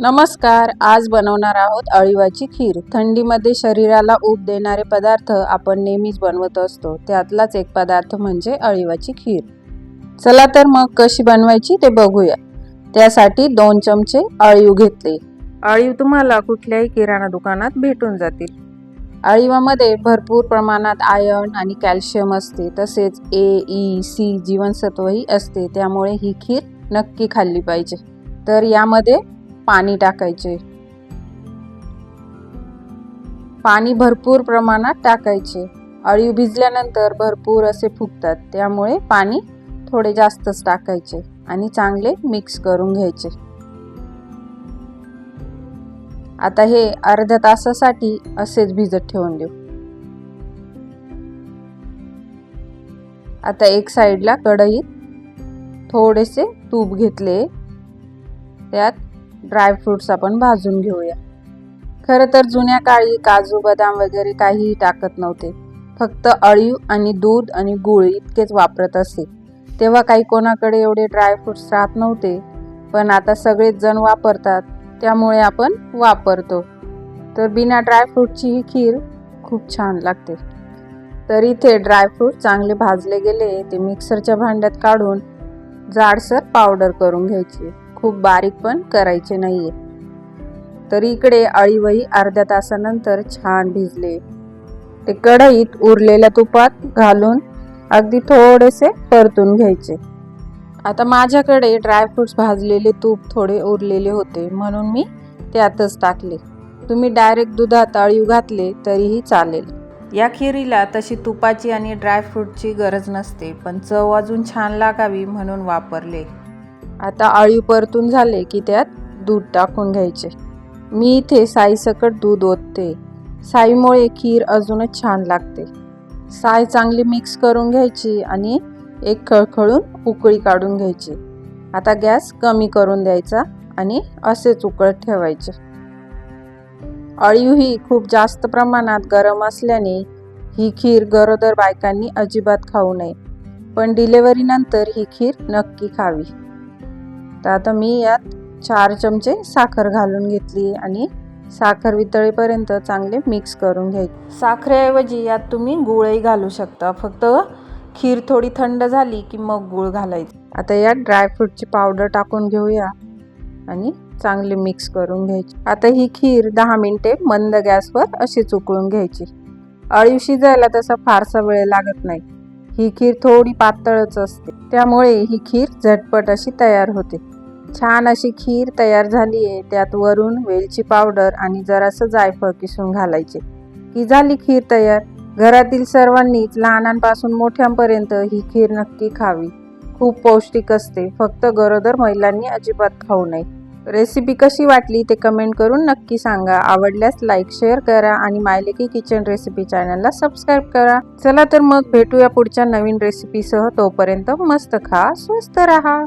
नमस्कार आज बनवणार आहोत अळीवाची खीर. थंडीमध्ये शरीराला ऊब देणारे पदार्थ आपण नेहमीच बनवत असतो. त्यातलाच एक पदार्थ म्हणजे अळीवाची खीर. चला तर मग कशी बनवायची ते बघूया. त्यासाठी दोन चमचे अळीव घेतले. अळीव तुम्हाला कुठल्याही किराणा दुकानात भेटून जातील. अळीवामध्ये भरपूर प्रमाणात आयर्न आणि कॅल्शियम असते. तसेच ए ई सी जीवनसत्वही असते. त्यामुळे ही खीर नक्की खाल्ली पाहिजे. तर यामध्ये पाणी टाकायचे. पाणी भरपूर प्रमाणात टाकायचे. अळीव भिजल्यानंतर भरपूर असे फुगतात त्यामुळे पाणी थोडे जास्तच टाकायचे आणि चांगले मिक्स करून घ्यायचे. आता हे अर्ध्या तासासाठी असेच भिजत ठेवून देऊ. आता एक साईडला कढईत थोडेसे तूप घेतले. त्यात ड्रायफ्रुट्स आपण भाजून घेऊया. खरं तर जुन्या काळी काजू बदाम वगैरे काहीही टाकत नव्हते. फक्त अळीव आणि दूध आणि गूळ इतकेच वापरत असे. तेव्हा काही कोणाकडे एवढे ड्रायफ्रुट्स राहत नव्हते. पण आता सगळेच जण वापरतात त्यामुळे आपण वापरतो. तर बिना ड्रायफ्रूटची ही खीर खूप छान लागते. तर इथे ड्रायफ्रूट चांगले भाजले गेले ते मिक्सरच्या भांड्यात काढून जाडसर पावडर करून घ्यायची. खूप बारीक पण करायचे नाहीये. तर इकडे अळीवही अर्ध्या तासानंतर छान भिजले. ते कढईत उरलेल्या तुपात घालून अगदी थोडेसे परतून घ्यायचे. आता माझ्याकडे ड्रायफ्रुट्स भाजलेले तूप थोडे उरलेले होते म्हणून मी त्यातच टाकले. तुम्ही डायरेक्ट दुधात अळीव घातले तरीही चालेल. या खिरीला तशी तुपाची आणि ड्रायफ्रूटची गरज नसते पण चव अजून छान लागावी म्हणून वापरले. आता अळीव परतून झाले की त्यात दूध टाकून घ्यायचे. मी इथे साईसकट दूध ओतते. साईमुळे खीर अजूनच छान लागते. साय चांगली मिक्स करून घ्यायची आणि एक खळखळून उकळी काढून घ्यायची. आता गॅस कमी करून द्यायचा आणि असेच उकळत ठेवायचे. अळीव ही खूप जास्त प्रमाणात गरम असल्याने ही खीर गरोदर बायकांनी अजिबात खाऊ नये पण डिलेवरीनंतर ही खीर नक्की खावी. तर आता मी यात चार चमचे साखर घालून घेतली आणि साखर वितळेपर्यंत चांगले मिक्स करून घ्यायचे. साखरेऐवजी यात तुम्ही गुळही घालू शकता. फक्त खीर थोडी थंड झाली की मग गुळ घालायची. आता यात ड्रायफ्रूटची पावडर टाकून घेऊया आणि चांगले मिक्स करून घ्यायची. आता ही खीर दहा मिनिटे मंद गॅसवर अशीच उकळून घ्यायची. अळीव शिजायला तसा फारसा वेळ लागत नाही. ही खीर थोडी पातळच असते. त्यामुळे ही खीर झटपट अशी तयार होते. छान अशी खीर तयार झाली आहे त्यात वरून वेलची पावडर आणि जरासं जायफळ किसून घालायचे. की झाली खीर तयार? घरातील सर्वांनीच लहानांपासून मोठ्यांपर्यंत ही खीर नक्की खावी. खूप पौष्टिक असते. फक्त गरोदर महिलांनी अजिबात खाऊ नये. रेसिपी कशी वाटली ते कमेंट करून नक्की सांगा. आवडल्यास लाईक शेअर करा आणि मायलेकी किचन रेसिपी चॅनलला सबस्क्राईब करा. चला तर मग भेटूया पुढच्या नवीन रेसिपीसह तोपर्यंत मस्त खा स्वस्त राहा.